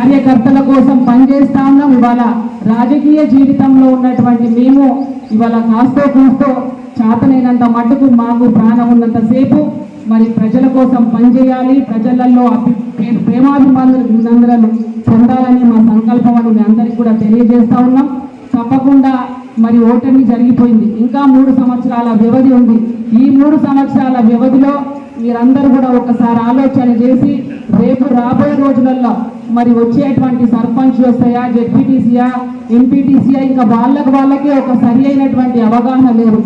కార్యకర్తల కోసం పనిచేస్తా ఉన్నాం. ఇవాళ రాజకీయ జీవితంలో ఉన్నటువంటి మేము ఇవాళ కాస్తో కూస్తో చేతనైనంత మటుకు మాకు ప్రాణం ఉన్నంతసేపు మరి ప్రజల కోసం పనిచేయాలి. ప్రజలలో అభి ప్రేమాభిమానులు అందరూ పొందాలని మా సంకల్పం అని మీ అందరికీ కూడా తెలియజేస్తా ఉన్నాం. తప్పకుండా మరి ఓటమి జరిగిపోయింది. ఇంకా మూడు సంవత్సరాల వ్యవధి ఉంది. ఈ మూడు సంవత్సరాల వ్యవధిలో మీరందరూ కూడా ఒకసారి ఆలోచన చేసి రేపు రాబోయే రోజులలో మరి వచ్చేటువంటి సర్పంచ్ వస్తాయా జెడ్పీటీసీయా ఎంపీటీసీయా ఇంకా వాళ్ళకి వాళ్ళకే ఒక సరి అయినటువంటి అవగాహన లేదు.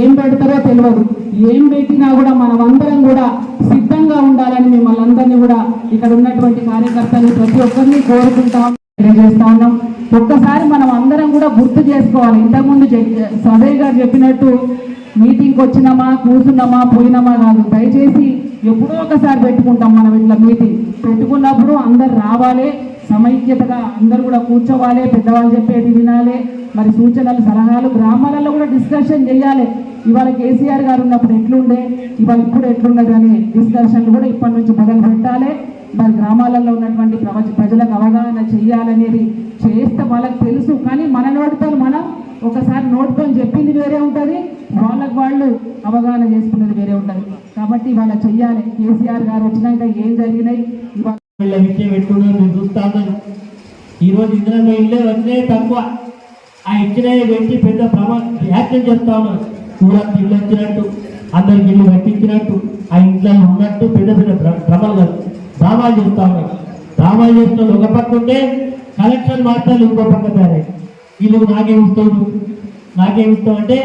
ఏం పెడతారో తెలియదు ఏం పెట్టినా కూడా మనమందరం కూడా సిద్ధంగా ఉండాలని మిమ్మల్ని అందరినీ కూడా ఇక్కడ ఉన్నటువంటి కార్యకర్తలు ప్రతి ఒక్కరిని కోరుకుంటాం తెలియజేస్తా ఉన్నాం. ఒక్కసారి మనం అందరం కూడా గుర్తు చేసుకోవాలి. ఇంతకుముందు చె- సదయ్ గారు చెప్పినట్టు మీటింగ్కి వచ్చినామా కూర్చున్నామా పోయినామా కాదు. దయచేసి ఎప్పుడో ఒకసారి పెట్టుకుంటాం మనం ఇట్లా మీటింగ్. పెట్టుకున్నప్పుడు అందరు రావాలి సమైక్యతగా అందరు కూడా కూర్చోవాలి పెద్దవాళ్ళు చెప్పేది వినాలి మరి సూచనలు సలహాలు గ్రామాలలో కూడా డిస్కషన్ చేయాలి. ఇవాళ కేసీఆర్ గారు ఉన్నప్పుడు ఎట్లుండే ఇవాళ ఇప్పుడు ఎట్లున్నది అనే డిస్కషన్లు కూడా ఇప్పటి నుంచి మొదలు పెట్టాలి. మరి గ్రామాలలో ఉన్నటువంటి ప్రవ- ప్రజలకు అవగాహన చెయ్యాలనేది చేస్తే వాళ్ళకి తెలుసు. కానీ మన నోటితో మనం ఒకసారి నోటితో చెప్పింది వేరే ఉంటుంది. వాళ్ళకు వాళ్ళు అవగాహన చేసుకున్నది వేరే ఉంటుంది. కాబట్టి ఇవాళ చెయ్యాలి. కేసీఆర్ గారు వచ్చినాక ఏం జరిగినాయి? ఇవాళ విషయం నేను చూస్తా ఉన్నాను. ఈరోజు ఇందిరా ఇల్లే వచ్చినాయి తక్కువ. ఆ ఇచ్చిన పెట్టి పెద్ద ప్రమా యాక్షన్ చేస్తా ఉన్నారు ఊరంతా ఇల్లు వచ్చినట్టు అందరికి ఇల్లు కట్టించినట్టు ఆ ఇంట్లో ఉన్నట్టు పెద్ద పెద్ద భ్ర- భ్రమలు డ్రామాలు చేస్తా ఉన్నారు డ్రామాలు చేసిన ఒక పక్క ఉంటే కలెక్షన్ మాత్రాలు ఇంకో పక్క తయారై వీళ్ళు నాకేమిస్తాడు నాకేమిస్తావు అంటే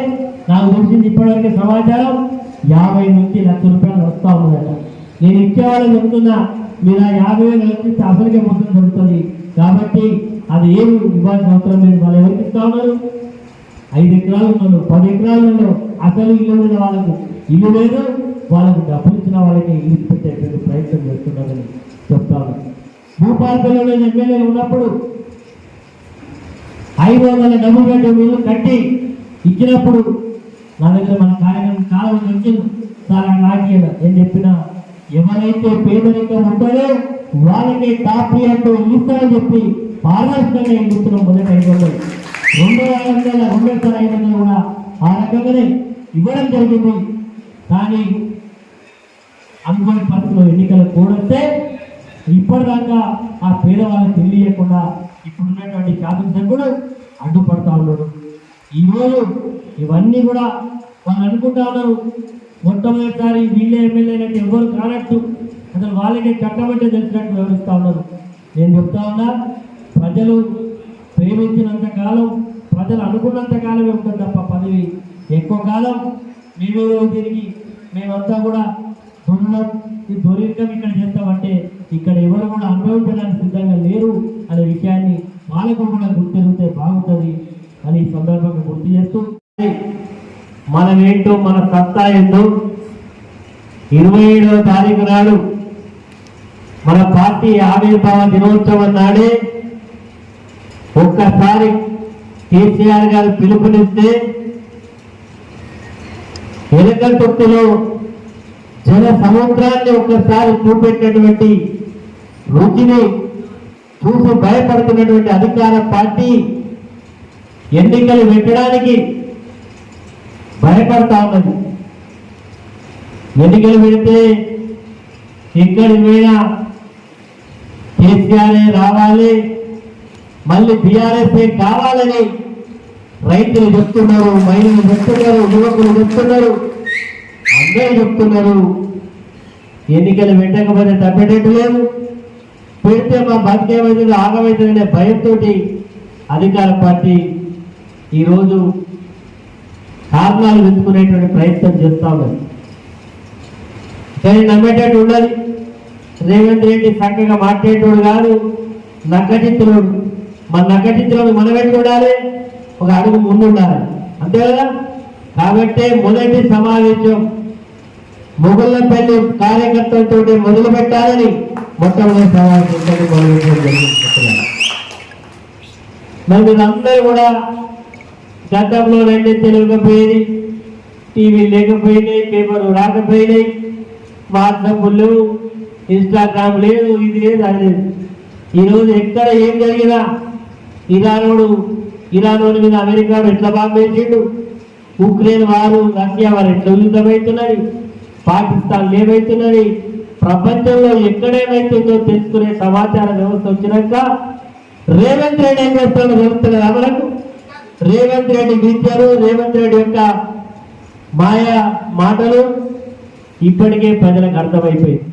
నాకు తెలిసింది ఇప్పటివరకు సమాచారం యాభై నుంచి లక్ష రూపాయలు వస్తా ఉన్నదట. నేను ఇచ్చేవాళ్ళని చెప్తున్నా మీరు ఆ యాభై వేలు కలిపిస్తే అసలుకే మొత్తం దొరుకుతుంది. కాబట్టి అది ఏమి ఇవ్వాల్సిన అవసరం లేదు. వాళ్ళు ఎవరికి ఇస్తా ఉన్నారు? ఐదు ఎకరాలు ఉన్నారు. పది ఎకరాలు ఉన్నారు. అసలు ఇల్లు ఉన్న వాళ్ళకు. ఇల్లు లేదు. వాళ్ళకు డబ్బులు ఇచ్చిన వాళ్ళకి ఇల్లు పెట్టేటువంటి ప్రయత్నం చేస్తున్నారని చెప్తాను. భూపాలపల్లిలో ఎమ్మెల్యే ఉన్నప్పుడు ఐదు వందల డబ్బులు పెట్టి కట్టి ఇచ్చినప్పుడు నా దగ్గర మన కార్యక్రమం చాలా మంది వచ్చింది చాలా నాట్యం ఏం చెప్పినా ఎవరైతే పేదరికం ఉంటారో వాళ్ళకి టాప్ అంటూ ఇస్తారని చెప్పి పారదర్శకంగా ఇస్తున్నాం మొదటి ఐదు వందలు. రెండు వందల రెండోసారి ఐదు వందలు కూడా ఆ రకంగానే ఇవ్వడం జరిగింది. కానీ అనుకోని పరిస్థితుల్లో ఎన్నికలు కూడొస్తే ఇప్పటిదాకా ఆ పేదవాళ్ళకి తెలియకుండా ఇప్పుడున్నటువంటి శాసనసభ్యుడు అడ్డుపడతా ఉన్నాడు ఈరోజు ఇవన్నీ కూడా వాళ్ళు అనుకుంటా ఉన్నారు. మొట్టమొదటిసారి వీళ్ళే ఎమ్మెల్యేలకు ఎవరు కానట్టు అసలు వాళ్ళకి చట్టమంటే తెలిసినట్టు వివరిస్తా ఉన్నారు. నేను చెప్తా ఉన్నా ప్రజలు ప్రేమించినంత కాలం ప్రజలు అనుకున్నంత కాలమే ఉంటుంది తప్ప పదవి. ఎక్కువ కాలం మేమేదో తిరిగి మేమంతా కూడా దొరడం ఈ దొరికం ఇక్కడ చేస్తామంటే ఇక్కడ ఎవరు కూడా అనుభవించడానికి సిద్ధంగా లేరు అనే విషయాన్ని వాళ్ళకు కూడా గుర్తిరిగితే బాగుంటుంది అని ఈ సందర్భంగా గుర్తు చేస్తూ మనమేంటో మన సత్తా ఏంటో ఇరవై ఏడవ తారీఖు నాడు మన పార్టీ ఆవిర్భావ దినోత్సవం నాడే ఒక్కసారి కేసీఆర్ గారు పిలుపునిస్తే ఎలకల్తొట్టులో జన సముద్రాన్ని ఒక్కసారి చూపెట్టినటువంటి రుచిని చూసి భయపడుతున్నటువంటి అధికార పార్టీ ఎన్నికలు పెట్టడానికి భయపడతా ఉన్నది. ఎన్నికలు పెడితే ఇక్కడి మీద కేసీఆర్ రావాలి మళ్ళీ బీఆర్ఎస్ కావాలని రైతులు చెప్తున్నారు మహిళలు చెప్తున్నారు యువకులు చెప్తున్నారు అందరూ చెప్తున్నారు. ఎన్నికలు పెట్టకపోతే తప్పేటట్టు లేవు. పెడితే మా బతికేమైతుంది ఆగమవుతుందనే భయంతో అధికార పార్టీ ఈరోజు కారణాలు వెతుకునేటువంటి ప్రయత్నం చేస్తా ఉన్నది కానీ నమ్మేటట్టు ఉండాలి రేవంత్ రెడ్డి చక్కగా మాట్లాడేటోడు కాదు నక్కటిత్తుడు మన నక్కటిత్తుడు మనం ఎట్లా ఉండాలి ఒక అడుగు ముందు ఉండాలి. అంతే కదా? కాబట్టి మొదటి సమావేశం మొగుళ్ళపల్లి కార్యకర్తలతో మొదలు పెట్టాలని మొట్టమొదటి సమావేశం మొదలుపెట్టడం జరిగింది. మరి మీరందరూ కూడా గతంలో రెండు తెలియకపోయేది టీవీ లేకపోయినాయి పేపర్ రాకపోయినాయి వాట్సాప్ లేవు ఇన్స్టాగ్రామ్ లేదు ఇది లేదు అది లేదు. ఈరోజు ఎక్కడ ఏం జరిగినా ఇరానోడు ఇరానోడి మీద అమెరికాడు ఎట్లా బాంబేసిండు ఉక్రెయిన్ వారు రష్యా వారు ఎట్లా యుద్ధమవుతున్నది పాకిస్తాన్ ఏమవుతున్నది ప్రపంచంలో ఎక్కడేమైతుందో తెలుసుకునే సమాచార వ్యవస్థ వచ్చినాక రేవంత్ రెడ్డి ఏం చేస్తాడో? తెలుస్తుంది మనకు రేవంత్ రెడ్డి విద్యలు రేవంత్ రెడ్డి యొక్క మాయా మాటలు ఇప్పటికే ప్రజలకు అర్థమైపోయింది